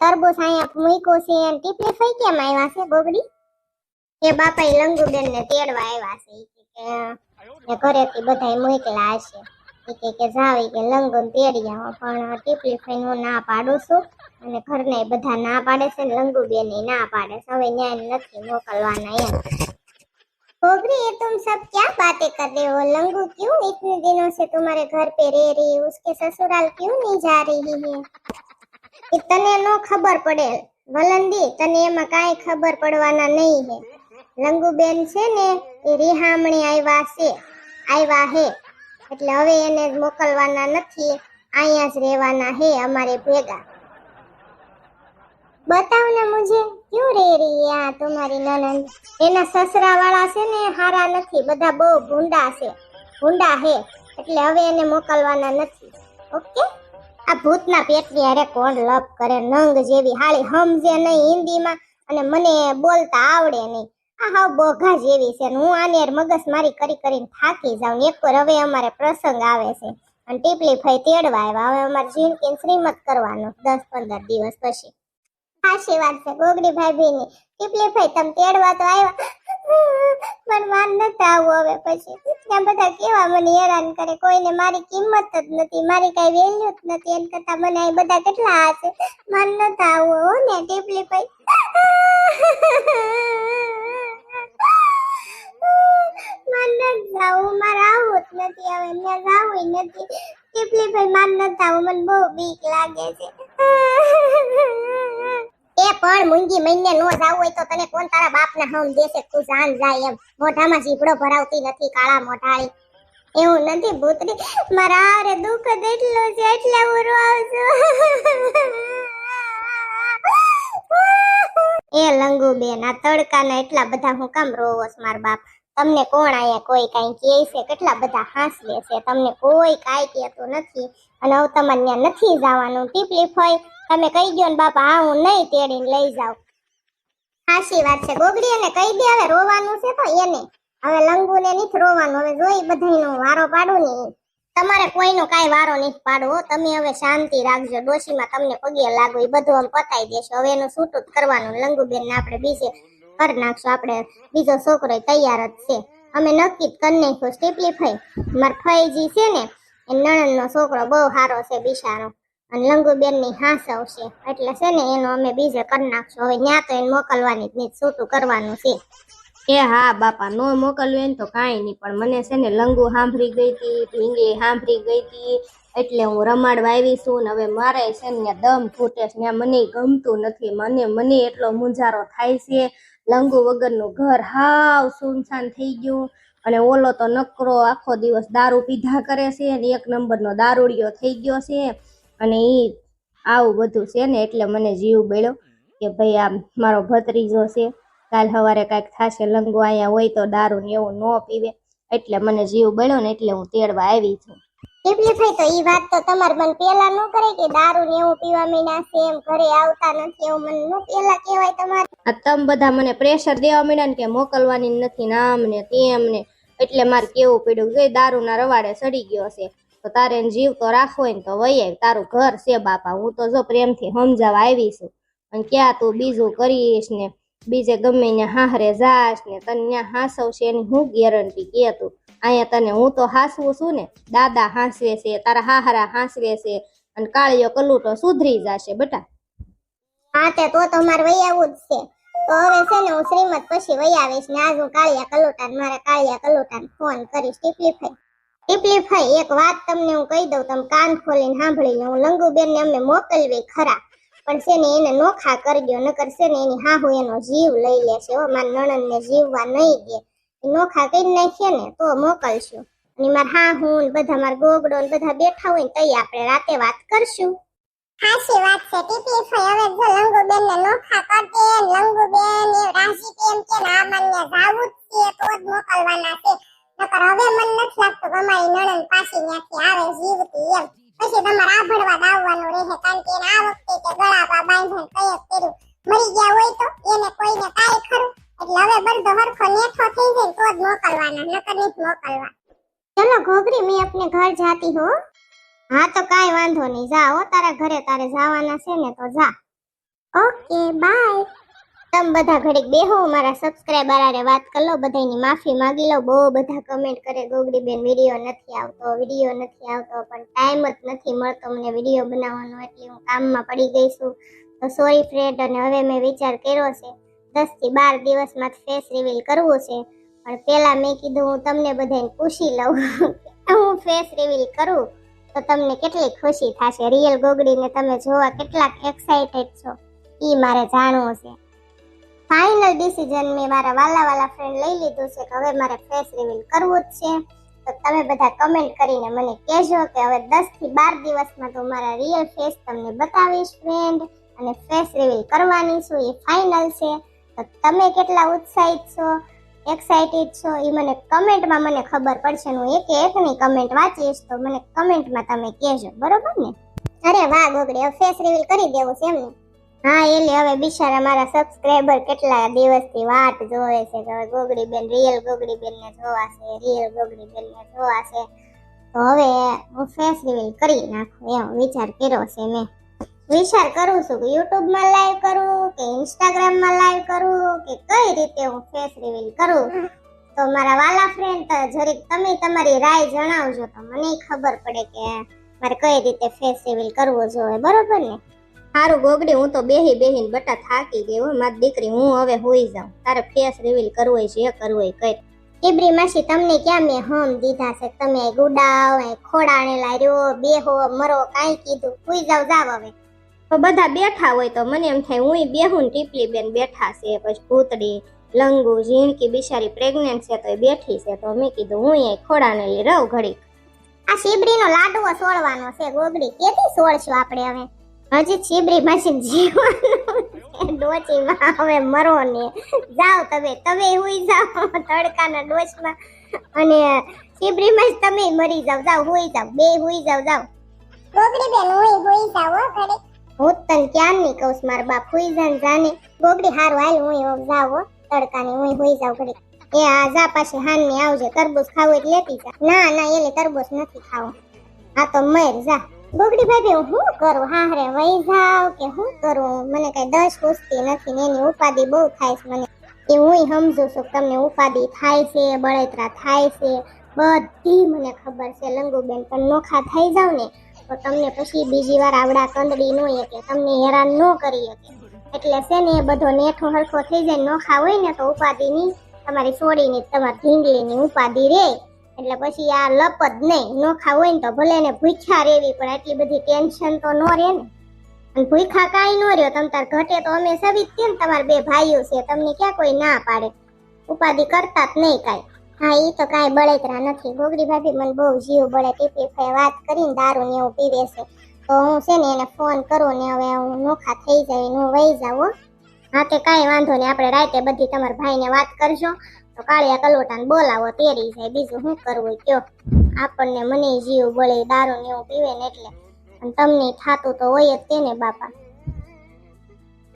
તરબૂચ અહીંયા મૂક્યો છે અને ટીપલી ફઈ કેમ આવ્યા છે ગોગડી એ બાપા ઈ લંગુબેન ને તેડવા આવ્યા છે ઈ કે કે ઘરેથી બધાય મોકલા હશે ઈ કે કે જાવ ઈ કે લંગુન તેડી આવો પણ ટીપલી ફઈ હું ના પાડું છું અને ઘરને બધા ના પાડે છે ને લંગુબેન ના પાડે છે હવે ન્યાય નથી મોકલવાના એમ गोगरी ये तुम सब क्या बातें कर रहे हो लंगू क्यों इतने दिनों से तुम्हारे घर पे रह रही है उसके ससुराल क्यों नहीं जा रही है એ તને નો ખબર પડે. વલંદી તને એમાં કાંઈ ખબર પડવાના નહીં હે. લંગુબેન છે ને, એ રિહામણી આવ્યા છે. આવ્યા હે. એટલે હવે એને મોકલવાના નથી. અહીંયા જ રહેવાના હે અમારે ભેગા. બતાવ ને મુજે, ક્યું રે રહી આ તમારી નનંદ એના સસરા વાળા છે ને, હારા નથી. બધા બહુ ભૂંડા છે. ભૂંડા હે. એટલે હવે એને મોકલવાના નથી. ઓકે? આ ભૂતના પેટની હારે કોણ લપ કરે, નંગ જેવી હાળી સમજે નહીં હિન્દીમાં અને મને બોલતા આવડે નહીં. આ હાવ બોઘા જેવી છે હું આને મગજ મારી કરી કરીને થાકી જાઉં એક વાર હવે અમારે પ્રસંગ આવે છે અને ટીપલી ફઈ તેડવા આવ્યા. હવે અમારે જીણકીન શ્રીમત કરવાનો દસ પંદર દિવસ પછી. વાત છે ગોગડી ભાભીની ટીપલી ફઈ, તમે તેડવા તો આવ્યા. પણ માન નથી આવું હવે પછી. ત્યાં બધા કેવા મને હેરાન કરે. કોઈને મારી કિંમત જ નથી, મારી કઈ વેલ્યુ જ નથી. એમ કરતા મને અહીં બધા કેટલા હશે માન નથી આવું હો ને ટીપલી ભાઈ માન નથી જાવું મારે આવું જ નથી હવે મેં જાવું નથી. ટીપલી ભાઈ માન નથી આવું, મને બહુ બીક લાગે છે. પણ મૂંગી મહિને નો જાવ હોય તો તને કોણ તારા બાપના હમ દેશે, તું જાય એમ. મોઢામાં જીભડો ભરાવતી નથી, કાળા મોઢાળી એવું નથી ભૂતરી મારા રે દુઃખ એટલું છે એટલે હું રોઉં છું એ લંગુ બેન આ તડકાના એટલા બધા હું કામ રોવો માર બાપ. તમને કોણ આયા? કોઈ કાંઈ કહે છે? કેટલા બધા હાંસવે છે? તમને કોઈ કાંઈ કહેતું નથી. અને હવે તમારે ત્યાં નથી જવાનું. ટીપલી ફઈ તમે કહી ગયો ને બાપા, હા, હું નહીં તેડીને લઈ જાઉં. સાચી વાત છે. ગોગડી અને કહી દે, હવે રોવાનું છે તો એને. હવે લંગુને નથી રોવાનું, હવે જોઈ બધાયનો વારો પાડું ને. તમારે કોઈનો કાંઈ વારો નથી પાડવો, તમે હવે શાંતિ રાખજો. ડોશીમાં તમને પગે લાગો એ બધું આમ પતાઈ દેશો. હવે એનું છૂટું જ કરવાનું. લંગુબેન ને આપણે બીજે કરી નાખશું. આપણે બીજો છોકરો તૈયાર જ છે. અમે નક્કી જ કરી નાખ્યું. સ્ટીપલી ફઈ. મારા ફઈજી છે ને, એ નણંદનો છોકરો બહુ સારો છે બિચારો. અને લંગુબેનની હાસવ છે એટલે છે ને એનો અમે બીજે કરી નાખશું. હવે ત્યાં તો એને મોકલવાની જ નહીં, છૂટું કરવાનું છે. એ હા, બાપા, નો મોકલવું એને તો કાંઈ નહીં. પણ મને છે ને લંગુ સાંભળી ગઈ હતી ઢીંગલી સાંભળી ગઈ હતી. એટલે હું રમાડવા આવી છું ને હવે મારે છે ને દમ ફૂટે છે ને મને ગમતું નથી. મને મને એટલો મુંજારો થાય છે. લંગુ વગરનું ઘર હાવ સુનસાન થઈ ગયું. અને ઓલો તો નકરો આખો દિવસ દારૂ પીધા કરે છે અને એક નંબરનો દારૂડિયો થઈ ગયો છે. અને એ આવું બધું છે ને એટલે મને જીવ બળ્યો કે ભાઈ આ મારો ભત્રીજો છે કાલ સવારે કાંઈક થશે લંગો અહીંયા હોય તો દારૂ ને એવું ન પીવે. એટલે મને જીવ બળ્યો ને એટલે હું તેડવા આવી છું. ટીપલી થઈ તો ઈ વાત તો તમારે મને પેલા ન કરે કે દારૂ ને એવું પીવા મીના છે એમ ઘરે આવતા નથી એવું મને નો પેલા કહેવાય તમારે. આ તમ બધા મને પ્રેશર દેવા મીના ને કે મોકલવાની નથી નામ ને તેમ ને એટલે મારે કેવું પડ્યું કે દારૂના રવાડે સડી ગયો છે. તો તારે જીવ તો રાખવો ને તો આવ તારું ઘર છે બાપા, હું તો જો પ્રેમથી સમજાવવા આવી છું. અને ક્યાં તું બીજું કરીશ ને? બીજે ગમે ને હાહરે જાશ ને તને ત્યાં હાસવશે એની હું ગેરંટી કે તું? અહીંયા તને હું તો હાસવું છું ને? દાદા હાંસવે છે, તારા હાહરા હાંસવે છે, અને કાળિયો કલુટો સુધરી જશે બેટા. હા તે તો તમારે આવવું જ છે. તો હવે છે ને હું શ્રીમદ પછી વહી આવીશ ને આજ હું કાળિયા કલોટાને, મારે કાળિયા કલોટાને ફોન કરીશ, ટીપલી ફઈ ટીપલી એક વાત તમને હું કહી દઉં, તમે કાન ખોલીને સાંભળી લો હું લંગુબેન ને અમને મોકલવી ખરા. પણ છે ને, એને નોખા કરી દો નકર છે ને, એની હાહુ એનો જીવ લઈ લેશે હો, માર નણંદ ને જીવવા નહીં દે. નોખા કરી નાખીએ ને, તો મોકલશું. અને માર હાહુ ને બધા માર ગોગડો બધા બેઠા હોય ને તઈ આપણે રાતે વાત કરશું. હાચી વાત છે, ટીપી ફઈ હવે જો લંગુબેન ને નોખા કરતે લંગુબેન મોકલવાના છે. નકર હવે મને નથી લાગતું અમારી નણંદ પાછી ત્યાંથી આવે, જીવતી એમ. પછી તમારે આભળવા જ આવવાનું રહે, કારણ કે આ વખતે કે ગળાપા બાંધણ કયે કર્યું. મરી ગયા હોય તો એને કોઈને કાંઈ ખરું? એટલે હવે બધો હરખો નેઠો થઈ જાય તો જ મોકલવાના, નકર નહીં મોકલવા ચલો ઘોઘરી, મેં આપને ઘર જાતી હો. હા તો કાંઈ વાંધો નહીં. જા હો, તારા ઘરે તારે જવાના છે ને તો જા. Okay, bye. તમે બધા ઘડીક બેહો, મારા સબસ્ક્રાઇબર આરે વાત કરી લો બધાની માફી માંગી લો. બહુ બધા કમેન્ટ કરે ગોગડી બેન વીડિયો નથી આવતો, વીડિયો નથી આવતો, પણ ટાઈમ જ નથી મળતો મને વીડિયો બનાવવાનો, એટલે હું કામમાં પડી ગઈ છું. તો સોરી ફ્રેન્ડ અને હવે મેં વિચાર કર્યો છે, દસથી બાર દિવસમાં ફેસ રિવીલ કરવું છે. પણ પહેલાં મેં કીધું, હું તમને બધાને પૂછી લઉં હું ફેસ રિવીલ કરું, તો તમને કેટલી ખુશી થશે? રિયલ ગોગડીને તમે જોવા કેટલાક એક્સાઇટેડ છો? એ મારે જાણવું છે. ફાઇનલ ડિસિઝન મેં મારા વાલા વાલા ફ્રેન્ડ લઈ લીધું છે કે હવે મારે ફેસ રિવીલ કરવું જ છે. તો તમે બધા કમેન્ટ કરીને મને કહેજો કે હવે 10 થી બાર દિવસમાં તો મારા રિયલ ફેસ તમને બતાવીશ ફ્રેન્ડ અને ફેસ રિવીલ કરવાની છું, એ ફાઇનલ છે. તો તમે કેટલા ઉત્સાહિત છો એક્સાઇટેડ છો, એ મને કમેન્ટમાં મને ખબર પડશે હું એક એકની કમેન્ટ વાંચીશ તો મને કમેન્ટમાં તમે કહેજો. બરોબર ને? અરે વાહ, ગોગડી, હવે ફેસ રિવીલ કરી દેવું છે એમને. હા એટલે હવે બિચારા મારા સબસ્ક્રાઇબર કેટલા દિવસથી વાટ જોવે છે. હવે ગોગડી બેન રિયલ ગોગડી બેન ને જોવા છે રિયલ ગોગડી બેન ને જોવા છે. તો હવે હું ફેસ રિવીલ કરી નાખું એવો વિચાર કર્યો છે મેં. વિચાર કરું છું કે યુટ્યુબમાં લાઈવ કરું, કે ઇન્સ્ટાગ્રામમાં લાઈવ કરું, કે કઈ રીતે હું ફેસ રિવીલ કરું. તો મારા વાલા ફ્રેન્ડ જરીક તમે તમારી રાય જણાવજો તો મને ખબર પડે કે મારે કઈ રીતે ફેસ રિવીલ કરવો જોઈએ, બરોબર ને? હારું ગોગડી હું તો બેહી બેહીને બટા થાકી ગઈ. હો મારી દીકરી હું હવે હોઈ જાઉં. તારે ફેસ રિવીલ કરવું હોય છે એ કરવું હોય કર ઈબ્રી માસી તમને ક્યાં મેં હમ દીધા છે? તમે ગુડાવ એ ખોડાણેલા રહ્યો બેહો મરો કાંઈ કીધું. સુઈ જાવ જાવ હવે. તો બધા બેઠા હોય તો મને એમ થાય હું બેહું ટીપલી બેન બેઠા છે પછી ભૂતડી લંગુ ઝીણકી બિચારી પ્રેગ્નેન્ટ છે તો એ બેઠી છે. તો મેં કીધું હું એ ખોડાને લઈ રહું ઘડીક. આ શીબડીનો લાડવો સોળવાનો છે ગોગડી. કેથી સોળશું આપણે હવે? હજી શીબડી પાછી જીવવાનું ડોચીમાં હવે મરો ને. જાઓ તમે તમે હુઈ જાઓ. તડકાના ડોચમાં. અને છીબરીમાં માં તમે મરી જાવ જાવ હુઈ જાવ બે હુઈ જાવ જાવ ગોગડી બેન હુઈ હુઈ જાવ ઘરે. હું જ તને ક્યાં ની કહું મારા બાપ હુઈ જાન જાને. ગોગડી હારું હાલ હું જાવ હો. તડકાની હુઈ હુઈ જાવ ઘરે. એ આ જા પાછી હાનની આવજે. તરબૂચ ખાવું એટલે લેતી જા. ના ના એને તરબૂચ નથી ખાવું. આ તો મર જા. ગોગડી ભાભી હું કરું? હા રે વહી જાવ કે હું કરું? મને કઈ દસ પૂછતી નથી ને એની ઉપાધિ બહુ થાય છે મને. એ હું સમજુ છું તમને ઉપાધિ થાય છે, બળતરા થાય છે, બધી મને ખબર છે. લંગુબેન, પણ નોખા થઈ જાવ ને, તો તમને પછી બીજી વાર આવડા કંદડી નો કે તમને હેરાન ન કરી શકે. એટલે છે ને બધો નેઠો હરખો થઈ જાય નોખા હોય ને તો ઉપાધિની તમારી સોડીની તમારી ઢીંગલીની ઉપાધિ રે. એટલે પછી આ લપ જ નહીં. નોખા હોય ને તો ભલે ને ભૂખ્યા રેવી પણ આટલી બધી ટેન્શન તો નો રહે ને. અને ભૂખ્યા કાંઈ નો રહ્યો. તમ તાર ઘટે તો અમે સવી જ ને તમારા બે ભાઈઓ છે. તમને ક્યાં કોઈ ના પાડે. ઉપાધિ કરતા જ નહીં કાંઈ. હા એ તો કાંઈ બળેતરા નથી. ગોગરી ભાભી મને બહુ જીવ બળે. ટીપી વાત કરીને દારૂ ને એવું પીવે છે. તો હું છે ને એને ફોન કરું ને હવે હું નોખા થઈ જાય હું વહી જાઉં, હા. તે કાંઈ વાંધો નહીં. આપણે રાતે બધી તમારા ભાઈને વાત કરજો. તો કાળિયા કલોટાને બોલાવો, તેરી જાય બીજું શું કરવું કયો? આપણને મને જીવ બળે, દારૂ ને એવું પીવે ને એટલે. અને તમને થાતું તો હોય જ તેને, બાપા.